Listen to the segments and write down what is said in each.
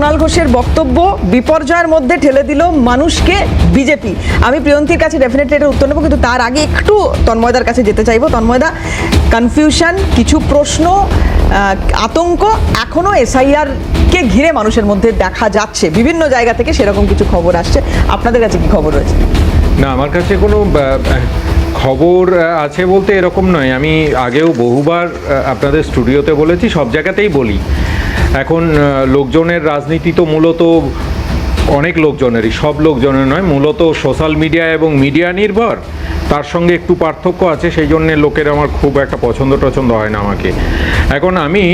সোনাল ঘোষের বক্তব্য বিপর্যয়ের মধ্যে ঠেলে দিল মানুষকে বিজেপি। আমি প্রিয়ন্তীর কাছে ডেফিনেটলি এটা উত্তর নেব, কিন্তু তার আগে একটু তন্ময়দার কাছে যেতে চাইব। তন্ময়দা কনফিউশন কিছু প্রশ্ন আতঙ্ক এখনও এসআইআর কে ঘিরে মানুষের মধ্যে দেখা যাচ্ছে। বিভিন্ন জায়গা থেকে সেরকম কিছু খবর আসছে। আপনাদের কাছে কি খবর রয়েছে? না, আমার কাছে কোনো খবর আছে বলতে এরকম নয়। আমি আগেও বহুবার আপনাদের স্টুডিওতে বলেছি, সব জায়গাতেই বলি। এখন লোকজনের রাজনীতি তো মূলত অনেক লোকজনেরই, সব লোকজনের নয়, মূলত সোশ্যাল মিডিয়া এবং মিডিয়া নির্ভর। তার সঙ্গে একটু পার্থক্য আছে, সেই জন্যে লোকের আমার খুব একটা পছন্দ টছন্দ হয় না আমাকে। এখন আমি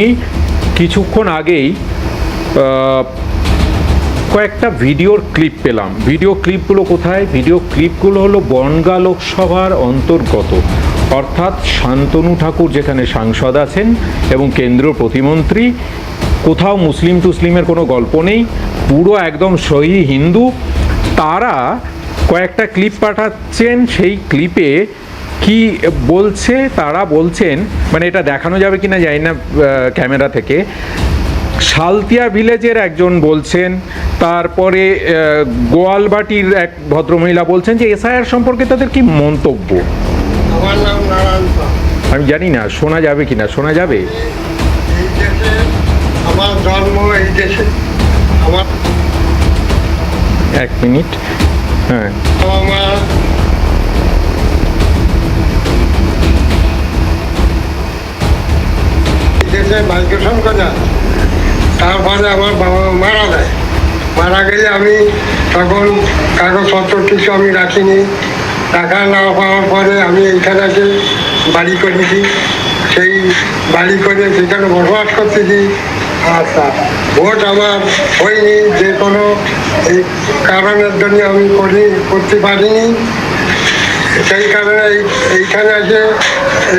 কিছুক্ষণ আগেই কয়েকটা ভিডিওর ক্লিপ পেলাম। ভিডিও ক্লিপগুলো কোথায়? ভিডিও ক্লিপগুলো হলো বনগা লোকসভার অন্তর্গত। অর্থাৎ শান্তনু ঠাকুর যেখানে সাংসদ আছেন এবং কেন্দ্রীয় প্রতিমন্ত্রী কোথাও মুসলিম টুসলিমের কোনো গল্প নেই পুরো একদম সহি হিন্দু। তারা কয়েকটা ক্লিপ পাঠাচ্ছেন সেই ক্লিপে কি বলছে তারা বলছেন মানে এটা দেখানো যাবে কিনা জানি না ক্যামেরা থেকে। শালতিয়া ভিলেজের একজন বলছেন তারপরে গোয়ালবাটির এক ভদ্রমহিলা বলছেন যে এসআইআর সম্পর্কে তাদের কি মন্তব্য। আমি জানি না শোনা যাবে কি না শোনা যাবে? আমার জন্ম এই দেশে। আমার এক মিনিট। হ্যাঁ। বাবা মা এই দেশে তারপরে আমার বাবা মারা যায়। মারা গেলে আমি তখন কাগজপত্র কিছু আমি রাখিনি। টাকা না পাওয়ার পরে আমি এইখানে এসে বাড়ি করেছি। সেই বাড়ি করে সেখানে বসবাস করতেছি। আচ্ছা ভোট আমার হয়নি, যে কোনো এই কারণের জন্য আমি করি, করতে পারিনি। সেই কারণে এই- এইখানে এসে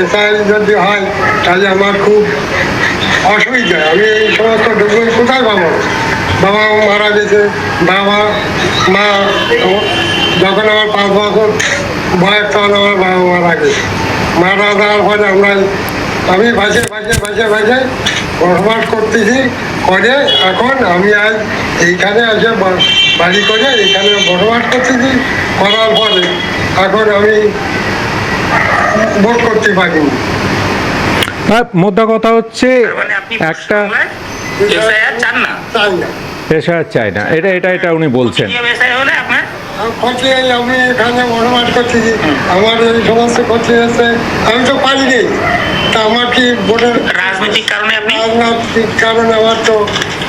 এসআই যদি হয়, তাহলে আমার খুব অসুবিধা। আমি এই সমস্ত ডকুমেন্ট কোথায় পাবো? বাবা মারা গেছে, বাবা, মা যখন আমার পাঁচ বছর বয়স তখন আমার বাবা মারা গেছে। মারা যাওয়ার পরে আমরা আমি ভাসে ভাসে ভাসে ভাসে বসবাস করতেছি করে এখন আমি আজ এইখানে এসে বাড়ি করে এইখানে বসবাস করতেছি করার পরে এখন আমি ভোট করতে পারিনি মোদ্দা কথা হচ্ছে মানে একটা চান না? চাই চাই না। এটা এটা এটা উনি বলছেন। আমি এখানে বসবাস করতেছি। আমার এই সমস্ত ক্ষতি হয়েছে আমি তো পারিনি। তা আমার কি ভোটের রাজনৈতিক কারণে রাজনৈতিক কারণে আমার তো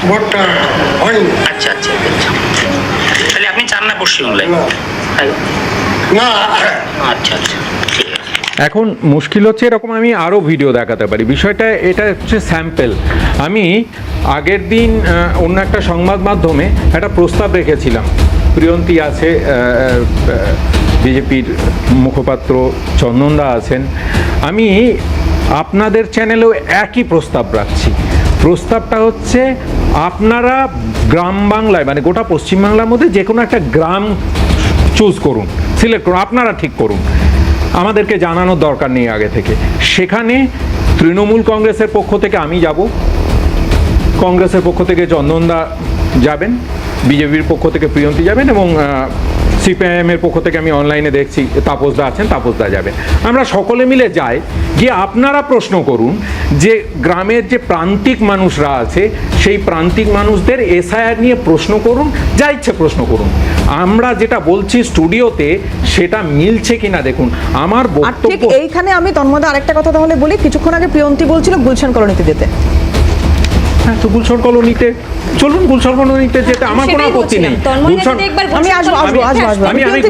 ভোটটা হয়নি। আচ্ছা আচ্ছা আচ্ছা। তাহলে আপনি চান না পশ্চিমবাংলায় না। না। আচ্ছা আচ্ছা ঠিক আছে। এখন মুশকিল হচ্ছে এরকম আমি আরও ভিডিও দেখাতে পারি। বিষয়টা এটা হচ্ছে স্যাম্পেল। আমি আগের দিন অন্য একটা সংবাদ মাধ্যমে একটা প্রস্তাব রেখেছিলাম। প্রিয়ন্তী আছে বিজেপির মুখপাত্র চন্দনদা আছেন। আমি আপনাদের চ্যানেলেও একই প্রস্তাব রাখছি। প্রস্তাবটা হচ্ছে, আপনারা গ্রাম বাংলায় মানে গোটা পশ্চিমবাংলার মধ্যে যে কোনো একটা গ্রাম চুজ করুন সিলেক্ট করুন, আপনারা ঠিক করুন। আমাদেরকে জানানোর দরকার নেই আগে থেকে। সেখানে তৃণমূল কংগ্রেসের পক্ষ থেকে আমি যাব। কংগ্রেসের পক্ষ থেকে চন্দনদা যাবেন, বিজেপির পক্ষ থেকে প্রিয়ন্তী যাবেন এবং সিপিআইএম এর পক্ষ থেকে আমি অনলাইনে দেখছি তাপসদা আছেন তাপসদা যাবেন। আমরা সকলে মিলে যাই গিয়ে আপনারা প্রশ্ন করুন যে গ্রামের যে প্রান্তিক মানুষরা আছে সেই প্রান্তিক মানুষদের এসআইআর নিয়ে প্রশ্ন করুন যা ইচ্ছে প্রশ্ন করুন। আমরা যেটা বলছি স্টুডিওতে সেটা মিলছে কিনা দেখুন। আমার বক্তব্য এইখানে আমি তন্ময়দা আরেকটা কথা তাহলে বলি কিছুক্ষণ আগে প্রিয়ন্তী বলছিল গুলশান কলোনিতে যেতে। তো গুলশন কলোনিতে চলুন গুলশন কলোনিতে যেতে আমার কোনো আপত্তি নেই। আমি আসব আসব আসব আমি আমি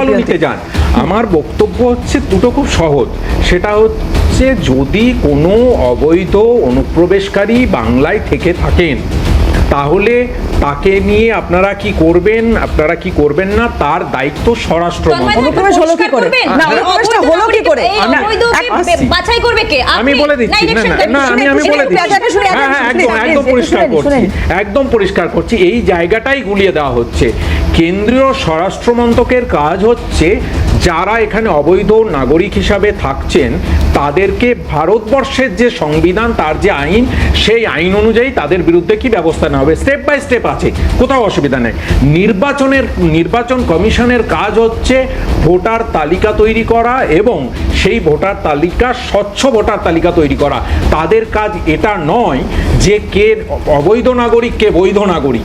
কলোনিতে যান। আমার বক্তব্য হচ্ছে দুটো খুব সহজ। সেটা হচ্ছে যদি কোনো অবৈধ অনুপ্রবেশকারী বাংলায় থেকে থাকেন তাহলে তাকে নিয়ে আপনারা কি করবেন আপনারা কি করবেন না তার দায়িত্ব স্বরাষ্ট্র অনুপ্রবেশ হলো কি করে? না, অনুপ্রবেশটা হলো কি করে? আমি- বাছাই করবে কে? আমি বলে দিচ্ছি না না আমি আমি বলে দিচ্ছি। হ্যাঁ হ্যাঁ একদম একদম পরিষ্কার করছি একদম পরিষ্কার করছি। এই জায়গাটাই গুলিয়ে দেওয়া হচ্ছে। কেন্দ্রীয় স্বরাষ্ট্র মন্ত্রকের কাজ হচ্ছে যারা এখানে অবৈধ নাগরিক হিসাবে থাকছেন, তাদেরকে ভারতবর্ষের যে সংবিধান, তার যে আইন, সেই আইন অনুযায়ী তাদের বিরুদ্ধে কি ব্যবস্থা নেওয়া হবে? স্টেপ বাই স্টেপ আছে, কোথাও অসুবিধা নেই। নির্বাচনের, নির্বাচন কমিশনের কাজ হচ্ছে ভোটার তালিকা তৈরি করা এবং সেই ভোটার তালিকা, স্বচ্ছ ভোটার তালিকা তৈরি করা। তাদের কাজ এটা নয় যে কে অবৈধ নাগরিক, কে বৈধ নাগরিক।